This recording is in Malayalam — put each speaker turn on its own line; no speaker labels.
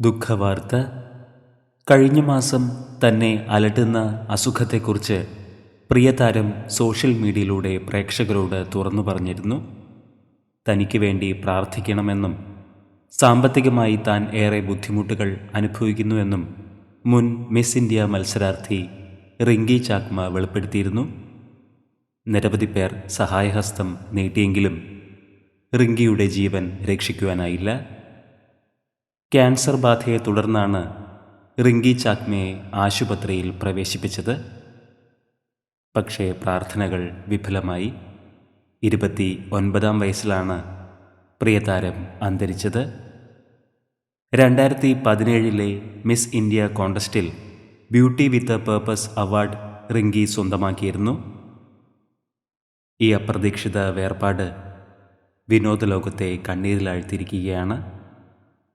ദുഃഖവാർത്ത. കഴിഞ്ഞ മാസം തന്നെ അലട്ടുന്ന അസുഖത്തെക്കുറിച്ച് പ്രിയതാരം സോഷ്യൽ മീഡിയയിലൂടെ പ്രേക്ഷകരോട് തുറന്നു പറഞ്ഞിരുന്നു. തനിക്ക് വേണ്ടി പ്രാർത്ഥിക്കണമെന്നും സാമ്പത്തികമായി താൻ ഏറെ ബുദ്ധിമുട്ടുകൾ അനുഭവിക്കുന്നുവെന്നും മുൻ മിസ് ഇന്ത്യ മത്സരാർത്ഥി റിങ്കി ചാക്മ വെളിപ്പെടുത്തിയിരുന്നു. നിരവധി പേർ സഹായഹസ്തം നീട്ടിയെങ്കിലും റിങ്കിയുടെ ജീവൻ രക്ഷിക്കുവാനായില്ല. ക്യാൻസർ ബാധയെ തുടർന്നാണ് റിങ്കി ചാക്മയെ ആശുപത്രിയിൽ പ്രവേശിപ്പിച്ചത്. പക്ഷേ പ്രാർത്ഥനകൾ വിഫലമായി. ഇരുപത്തി ഒൻപതാം വയസ്സിലാണ് പ്രിയതാരം അന്തരിച്ചത്. രണ്ടായിരത്തി പതിനേഴിലെ Miss India കോണ്ടസ്റ്റിൽ beauty with a purpose award Rinky സ്വന്തമാക്കിയിരുന്നു. ഈ അപ്രതീക്ഷിത വേർപാട് വിനോദ ലോകത്തെ കണ്ണീരിലാഴ്ത്തിയിരിക്കുകയാണ്.